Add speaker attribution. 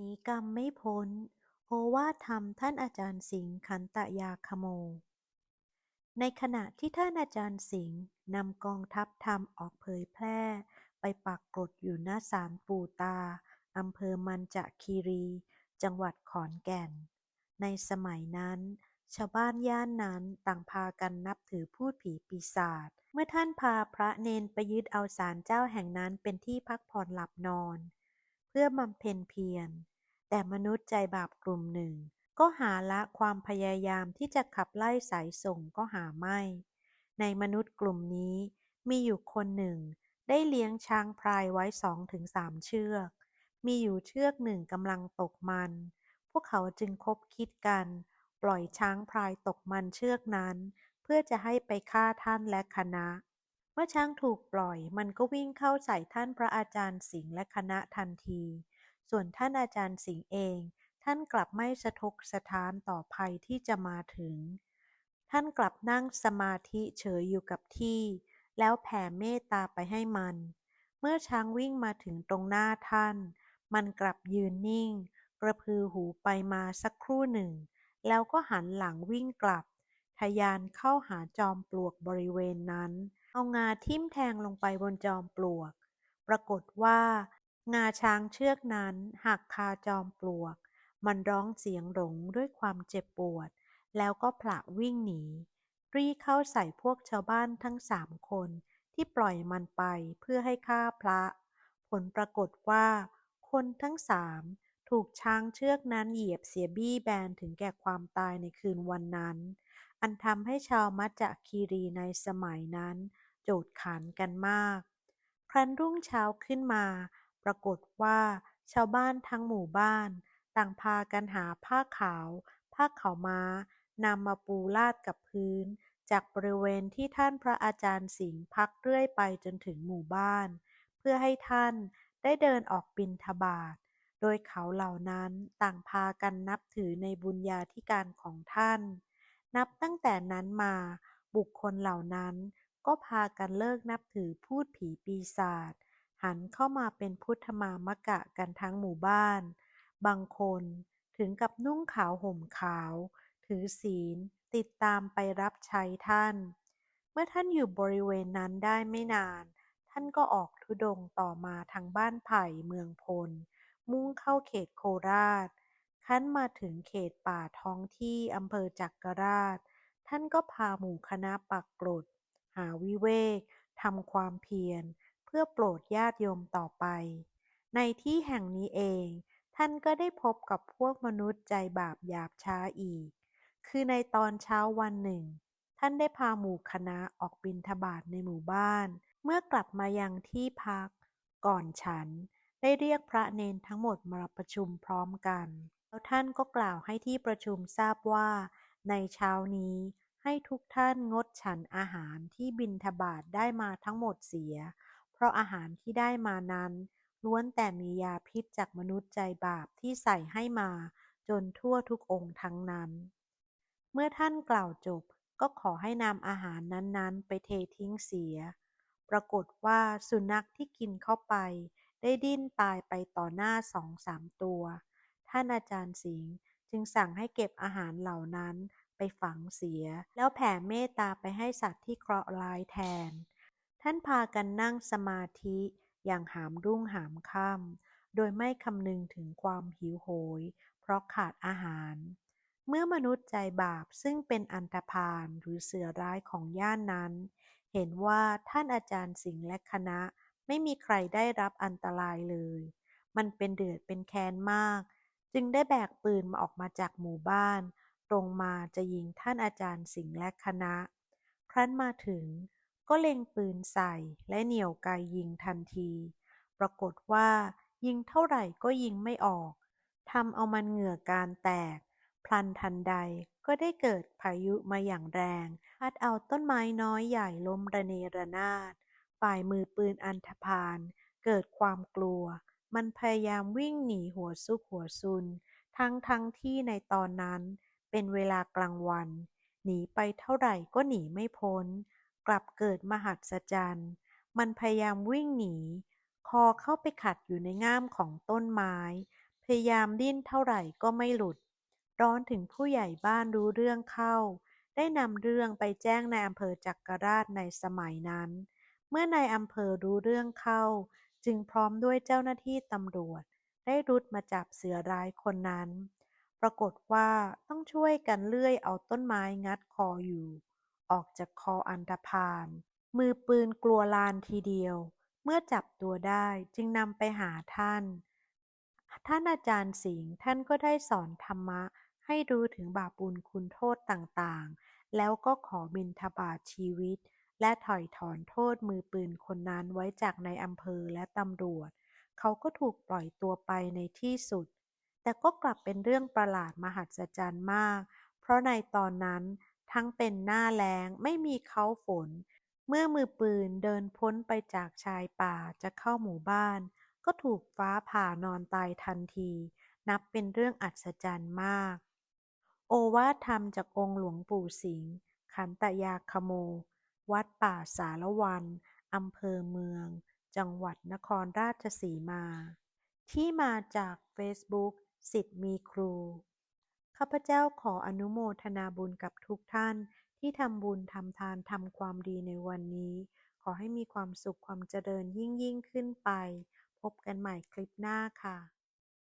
Speaker 1: หนีกรรมไม่พ้น โอวาทธรรมท่านอาจารย์สิงห์ขันตยาคโม ในขณะที่ท่านอาจารย์สิงห์นำกองทัพธรรมออกเผยแพร่ ไปปักกรดอยู่ณศาลปู่ตาอำเภอมันจะคีรี จังหวัดขอนแก่น ในสมัยนั้นชาวบ้านย่านนั้นต่างพากันนับถือพูดผีปีศาจ เมื่อท่านพาพระเนนไปยึดเอาศาลเจ้าแห่งนั้นเป็นที่พักผ่อนหลับนอน เพื่อบำเพ็ญเพียร แต่มนุษย์ใจบาปกลุ่มหนึ่ง ก็หาละความพยายามที่จะขับไล่สายส่งก็หาไม่ ในมนุษย์กลุ่มนี้มีอยู่คนหนึ่ง ได้เลี้ยงช้างพลายไว้สองถึงสามเชือก มีอยู่เชือกหนึ่งกำลังตกมัน พวกเขาจึงคบคิดกัน ปล่อยช้างพลายตกมันเชือกนั้น เพื่อจะให้ไปฆ่าท่านและคณะ มื่อช้างถูกปล่อย มันก็วิ่งเข้าใส่ท่านพระอาจารย์สิงห์และคณะทันที ส่วนท่านอาจารย์สิงห์เอง ท่านกลับไม่สะทกสะท้านต่อภัยที่จะมาถึง ท่านกลับนั่งสมาธิเฉยอยู่กับที่ แล้วแผ่เมตตาไปให้มัน เมื่อช้างวิ่งมาถึงตรงหน้าท่าน มันกลับยืนนิ่ง กระพือหูไปมาสักครู่หนึ่ง แล้วก็หันหลังวิ่งกลับทะยานเข้าหาจอมปลวกบริเวณนั้น เอางาทิ่มแทงลงไปบนจอมปลวก ปรากฏว่า งาช้างเชือกนั้นหักคาจอมปลวก มันร้องเสียงหลงด้วยความเจ็บปวด แล้วก็ผละวิ่งหนี รีเข้าใส่พวกชาวบ้านทั้งสามคนที่ปล่อยมันไปเพื่อให้ฆ่าพระ ผลปรากฏว่า คนทั้งสามถูกช้างเชือกนั้นเหยียบเสียบี้แบนถึงแก่ความตายในคืนวันนั้น อันทำให้ชาวมัจจคีรีในสมัยนั้น โจษขานกันมาก ครั้นรุ่งเช้าขึ้นมา ปรากฏว่าชาวบ้านทั้งหมู่บ้าน ต่างพากันหาผ้าขาว ผ้าขาวม้านำมาปูลาดกับพื้น จากบริเวณที่ท่านพระอาจารย์สิงห์พักเรื่อยไปจนถึงหมู่บ้าน เพื่อให้ท่านได้เดินออกบิณฑบาตโดยเขาเหล่านั้นต่างพากันนับถือในบุญญาธิการของท่าน นับตั้งแต่นั้นมา บุคคลเหล่านั้น ก็พากันเลิกนับถือพูดผีปีศาจ หันเข้ามาเป็นพุทธมามกะกันทั้งหมู่บ้าน บางคนถึงกับนุ่งขาวห่มขาว ถือศีลติดตามไปรับใช้ท่าน เมื่อท่านอยู่บริเวณนั้นได้ไม่นาน ท่านก็ออกธุดงต่อมาทางบ้านไผ่เมืองพล มุ่งเข้าเขตโคราชครั้นมาถึงเขตป่าท้องที่อำเภอจักราช ท่านก็พาหมู่คณะปักกรดาวิเวกทำความเพียร เพื่อโปรดญาติโยมต่อไป ในที่แห่งนี้เอง ท่านก็ได้พบกับพวกมนุษย์ใจบาปหยาบช้าอีก คือในตอนเช้าวันหนึ่ง ท่านได้พาหมู่คณะออกบิณฑบาตในหมู่บ้าน เมื่อกลับมายังที่พัก ก่อนฉัน ได้เรียกพระเนนทั้งหมดมาประชุมพร้อมกัน แล้วท่านก็กล่าวให้ที่ประชุมทราบว่า ในเช้านี้ ให้ทุกท่านงดฉันอาหารที่บิณฑบาตได้มาทั้งหมดเสีย เพราะอาหารที่ได้มานั้น ล้วนแต่มียาพิษจากมนุษย์ใจบาปที่ใส่ให้มาจนทั่วทุกองค์ทั้งนั้น เมื่อท่านกล่าวจบก็ขอให้นำอาหารนั้นๆ ไปเททิ้งเสีย ปรากฏว่าสุนัขที่กินเข้าไป ได้ดิ้นตายไปต่อหน้าสองสามตัว ท่านอาจารย์สิงห์จึงสั่งให้เก็บอาหารเหล่านั้น ไปฝังเสีย แล้วแผ่เมตตาไปให้สัตว์ที่เคราะห์ร้ายแทน ท่านพากันนั่งสมาธิอย่างหามรุ่งหามค่ำโดยไม่คำนึงถึงความหิวโหย เพราะขาดอาหาร เมื่อมนุษย์ใจบาปซึ่งเป็นอันธพาลหรือเสือร้ายของย่านนั้น เห็นว่าท่านอาจารย์สิงห์และคณะไม่มีใครได้รับอันตรายเลย มันเป็นเดือดเป็นแค้นมาก จึงได้แบกปืนมาออกมาจากหมู่บ้าน ตรงมาจะยิงท่านอาจารย์สิงห์และคณะ ครั้นมาถึงก็เล็งปืนใส่และเหนี่ยวไกยิงทันที ปรากฏว่ายิงเท่าไหร่ก็ยิงไม่ออก ทำเอามันเหงื่อการแตก พลันทันใดก็ได้เกิดพายุมาอย่างแรง พัดเอาต้นไม้น้อยใหญ่ล้มระเนระนาด ฝ่ายมือปืนอันธพาลเกิดความกลัว มันพยายามวิ่งหนีหัวซุกหัวซุน ทั้งทั้งที่ในตอนนั้น เป็นเวลากลางวัน หนีไปเท่าไหร่ก็หนีไม่พ้น กลับเกิดมหัศจรรย์ มันพยายามวิ่งหนี คอเข้าไปขัดอยู่ในง่ามของต้นไม้ พยายามดิ้นเท่าไหร่ก็ไม่หลุด ร้อนถึงผู้ใหญ่บ้านรู้เรื่องเข้า ได้นำเรื่องไปแจ้งในอำเภอจักราชในสมัยนั้น เมื่อนายอำเภอรู้เรื่องเข้า จึงพร้อมด้วยเจ้าหน้าที่ตำรวจ ได้รุดมาจับเสือร้ายคนนั้น ปรากฏว่าต้องช่วยกันเลื่อยเอาต้นไม้งัดคออยู่ ออกจากคออันธพาล มือปืนกลัวลานทีเดียว เมื่อจับตัวได้จึงนำไปหาท่าน ท่านอาจารย์สิงห์ท่านก็ได้สอนธรรมะ ให้รู้ถึงบาปบุญคุณโทษต่างๆ แล้วก็ขอบิณฑบาตชีวิต และถอยถอนโทษมือปืนคนนั้นไว้จากในอำเภอและตำรวจ เขาก็ถูกปล่อยตัวไปในที่สุด แต่ก็กลับเป็นเรื่องประหลาดมหัศจรรย์มาก เพราะในตอนนั้นทั้งเป็นหน้าแล้งไม่มีเขาฝน เมื่อมือปืนเดินพ้นไปจากชายป่าจะเข้าหมู่บ้าน ก็ถูกฟ้าผ่านอนตายทันที นับเป็นเรื่องอัศจรรย์มาก โอวาทธรรมจากองค์หลวงปู่สิงห์ขันตยาคโม วัดป่าสารวันอำเภอเมือง จังหวัดนครราชสีมา ที่มาจากเฟซบุ๊ก สิทธิ์มีครู ข้าพเจ้าขออนุโมทนาบุญกับทุกท่านที่ทำบุญทำทานทำความดีในวันนี้ ขอให้มีความสุขความเจริญยิ่งยิ่งขึ้นไป พบกันใหม่คลิปหน้าค่ะ